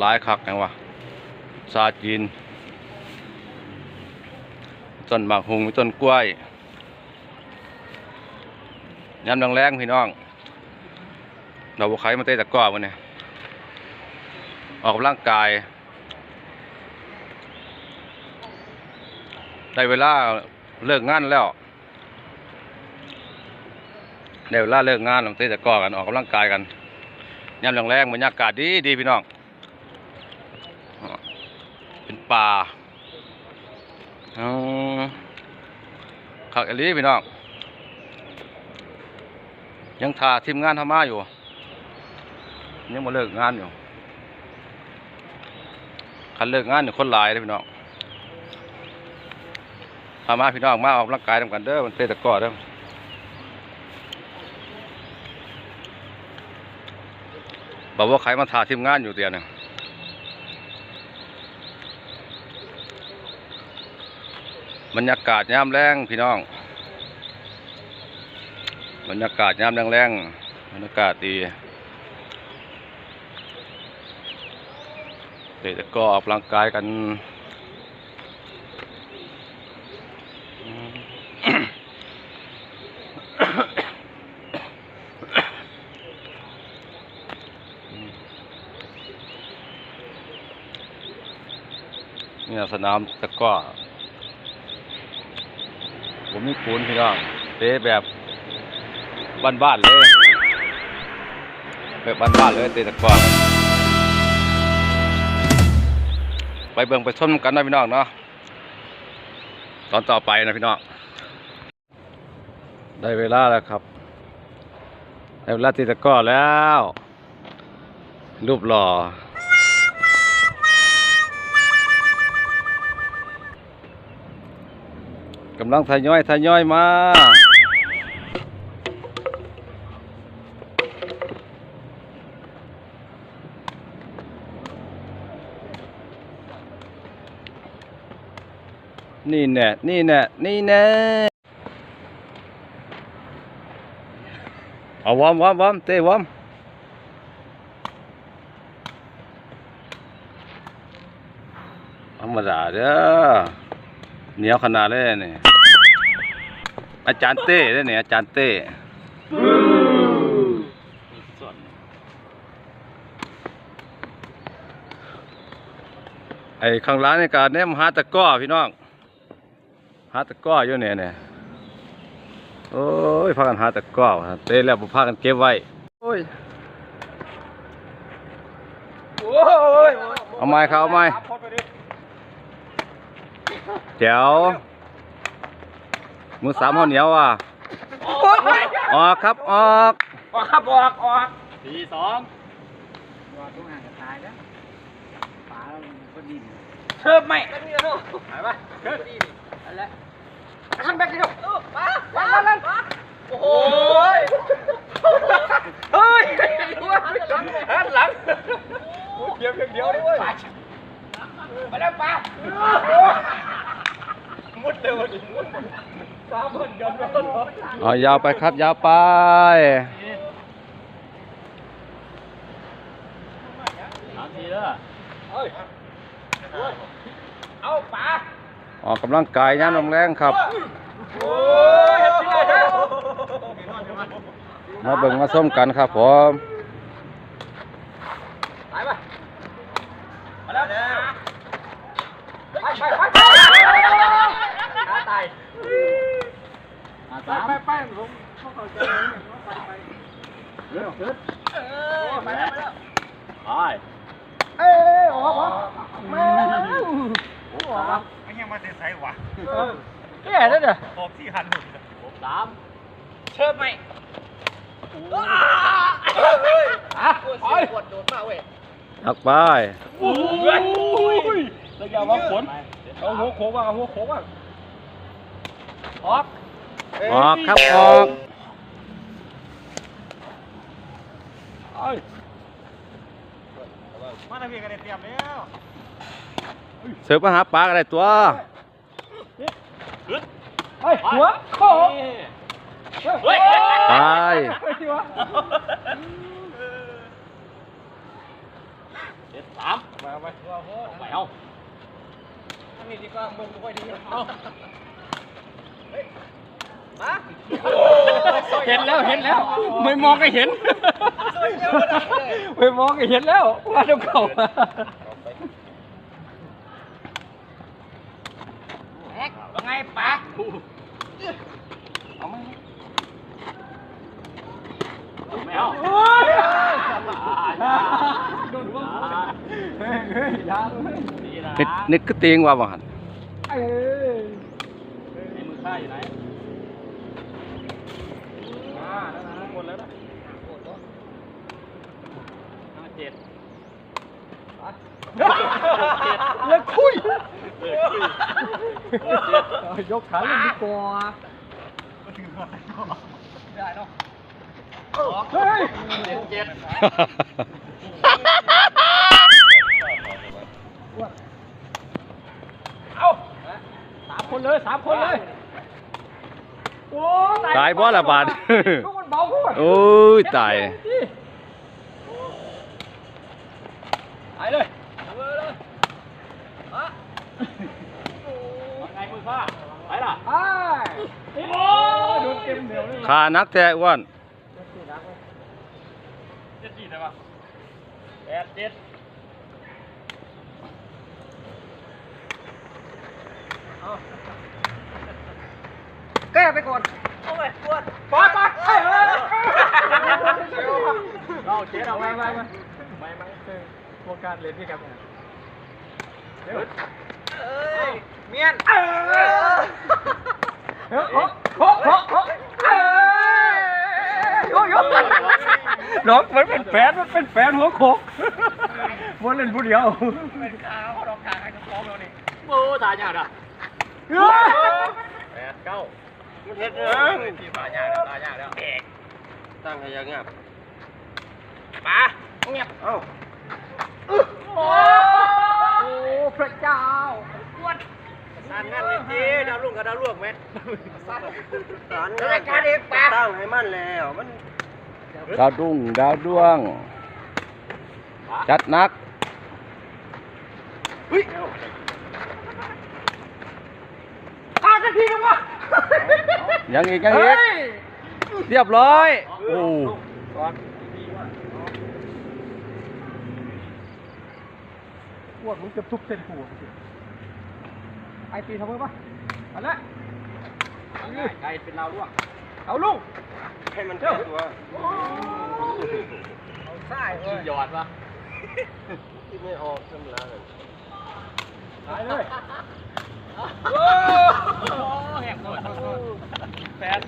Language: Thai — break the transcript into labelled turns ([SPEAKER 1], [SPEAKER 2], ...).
[SPEAKER 1] หลายคักจังวะซาจีน ต้นหมากหุงต้นกล้วยยามแรงๆพี่น้อง เราบุคายมาเตะตะก้อมันนี่ยออกกำลังกาย ได้เวลาเลิกงานแล้ว ได้เวลาเลิกงานเราเตะตะก้อกันออกกำลังกายกันยามแรงๆบรรยากาศดีดีพี่น้อง ป่าอ๋อขักอลีพี่น้อง ยังทาทีมงานทำมาอยู่ ยังมาเลิกงานอยู่คันเลิกงานเนี่ยคนหลายเลยพี่น้องพามาพี่น้องมาออกกำลังกายทำกันเด้อมันเตะตะกร้อเด้อบอกว่าใครมาทาทีมงานอยู่เตียเนี่ย บรรยากาศยามแรงพี่น้อง บรรยากาศยามแรงๆบรรยากาศดีเด็กก็ออกกำลังกายกันเนี่ยสนามตะก้อ ผมมีปูนพี่น้องเตะแบบบ้านๆเลย แบบบ้านๆเลยเตะตะกร้อไปเบิ่งไปชมกันนะพี่น้องเนาะตอนต่อไปนะพี่น้องได้เวลาแล้วครับได้เวลาตะตะก้อแล้ว รูปหล่อ กำลังทยอยทยอยมานี่แน่ นี่แน่ นี่แน่ เอาวอมวอมวอมเต้วอมธรรมดาเด้อ เหนียวขนาดเลยนี่อาจารย์เต้เด้อเนี่ยอาจารย์เต้ไอ้ข้างหล่างในการเนี่ยมหาตะกร้อพี่น้องหาตะกร้ออยู่เนี่ยเนี่ยโอ้ยพากันหาตะกร้อวะเต้แล้วบ่พากันเก็บไว้โอ้ย
[SPEAKER 2] โอ้ย
[SPEAKER 1] เอาไม้ครับเอาไม้ แจ๋วมือสามห่อเหนียวอะ
[SPEAKER 2] โอ้ย
[SPEAKER 1] ออกครับออก
[SPEAKER 2] ออกครับออกออก
[SPEAKER 3] สี่สอง
[SPEAKER 4] ว่าต้องห่างกันตายแล้วป๋าก็ดิ้น
[SPEAKER 2] เชิบไหมกันนี่นะหายไปเชิบดีนี่อันละขันแบกเดียวมามามามาโอ้โหเฮ้ยหันหลังเดียวเดียวด้วยไปแล้วป้ามุดเร็วดิมุด สามคนเอา
[SPEAKER 1] ยาวไปครับ ยาวไป
[SPEAKER 3] เอา
[SPEAKER 2] ป้า
[SPEAKER 1] ออกกำลังกายย่านแรงครับ
[SPEAKER 2] โอ้ยเฮ็ดสิเลยนะ
[SPEAKER 1] มาเบิ่งมาส้มกันครับผม
[SPEAKER 2] ไปไปมาแล้วไปไปไปไปตาย
[SPEAKER 3] อ่าสาม
[SPEAKER 4] ไปไป ผมเขาเข้าใจไปไปเร็วเร็ว
[SPEAKER 2] ไปแล้วไปแล้ว
[SPEAKER 3] ไป
[SPEAKER 2] เอ้ยออกออกมา
[SPEAKER 4] ไม่ยังมาเสียใจวะ
[SPEAKER 2] แก่แล้วเนี่ย
[SPEAKER 4] ตบที่หันหลุด
[SPEAKER 3] หกสาม
[SPEAKER 2] เชิญไหมอะไปปวดโดนมาเว้ย
[SPEAKER 1] หักไป
[SPEAKER 2] โอ้ยระยะว่าฝนเอาหัวโค้งว่าเอาหัวโค้งว่าออก
[SPEAKER 1] ออกครับ ออก
[SPEAKER 2] เอ้ย
[SPEAKER 4] มาทำเพียงกันเตรียมแล้ว
[SPEAKER 1] เสิร์ฟมาหาปลาอะไรตัว
[SPEAKER 2] เฮ้ยหัวโค้งเฮ้ย
[SPEAKER 1] ไป
[SPEAKER 2] เฮ้ยหัว
[SPEAKER 3] เอเจ็ดสาม
[SPEAKER 4] ไปเอาไปเอาไป
[SPEAKER 3] ไปเอา
[SPEAKER 4] อันนี้ดีกว่ามึงไม่ค่อยดีเอาเฮ้ยมา
[SPEAKER 2] เห็นแล้วเห็นแล้ว ไม่มองก็เห็น ไม่มองก็เห็นแล้วว่าต้องเข้า
[SPEAKER 4] ว่าไงปาก
[SPEAKER 3] ไม่เอา
[SPEAKER 2] โดนว่าเฮ้ยเฮ้ยยาเลย
[SPEAKER 3] ดีนะ
[SPEAKER 1] นิดนิดก็ตีงว่าบ่หัน
[SPEAKER 2] เอ้ย
[SPEAKER 3] นี่มือข้าอยู่ไหน
[SPEAKER 4] มาแล้วนะหมดแล้วนะ
[SPEAKER 3] ห้าเจ็ด
[SPEAKER 2] เลิกคุย
[SPEAKER 3] เออชื่อ ย
[SPEAKER 2] กขาเล่นดีกว่า
[SPEAKER 4] ได้เนาะ
[SPEAKER 2] เฮ้ย
[SPEAKER 3] เจ็ดเจ็ด
[SPEAKER 2] เอาสามคนเลยสามคนเลย โอ้
[SPEAKER 1] ตายบ่ละบาด
[SPEAKER 2] ลูกมันเบาพูด
[SPEAKER 1] โอ้ยตาย
[SPEAKER 4] ไปเลยเอาเลยมา
[SPEAKER 3] ว่า ไงมือข้าไปล่ะ
[SPEAKER 2] ไอ้โอ้โดนเต็มเหนียวเลย
[SPEAKER 1] ขานักแท้อ้วน
[SPEAKER 3] เจ็ดสี่ได้ปะแปดเจ็ด
[SPEAKER 4] แก้ไปก่อนเอาไปปวด
[SPEAKER 2] ปอดปอดเอ้ยเอ้ย
[SPEAKER 3] เราเจ็ดเอา
[SPEAKER 2] ไป
[SPEAKER 3] ไป
[SPEAKER 2] ไป
[SPEAKER 3] ไป
[SPEAKER 2] ไปไม่ไม่โครงการเรียนพี่ครับเดี๋ยว
[SPEAKER 4] เมียน
[SPEAKER 2] เออเฮ้ยโอ้โหโอ้ยน้องมันเป็นแฟนมันเป็นแฟนหัวโขกมันเล่นผู้เดียว
[SPEAKER 4] เป็นขาเขาดอกขาให้กระป๋องเรานี่
[SPEAKER 3] โอ้ตายยากอะแปดเก้า
[SPEAKER 4] มันเฮ็ดเองที่ตายยากแล้วตายยากแล้วเอกตั้งให้ยังเงียบมาเงียบเอ้า
[SPEAKER 2] โอ้พระเจ้า
[SPEAKER 4] สั่นงั้นนี่จีดาวรุ่งกับดาวลวกไหมสั่นรายการเอกปากตั้งให้มันแล้วมัน
[SPEAKER 1] ดาวดุ้งดาวดวง จัดนัก
[SPEAKER 2] อ้ากันทีกันวะ
[SPEAKER 1] ยังอีกยังอีกเรียบร้อยโอ้
[SPEAKER 2] ปวดมึงจะทุบเส้นหัว ไอตีทำเพื่อปะไปละ
[SPEAKER 3] ไกลเป็นเราล่วง
[SPEAKER 2] เอาลูก
[SPEAKER 4] ให้มันเจ้าตัวเอาใช่เลย
[SPEAKER 3] หยอดปะ
[SPEAKER 4] ที่ไม่ออกกำลัง
[SPEAKER 2] ตายเลยโอ้
[SPEAKER 3] แหกหมดแฟน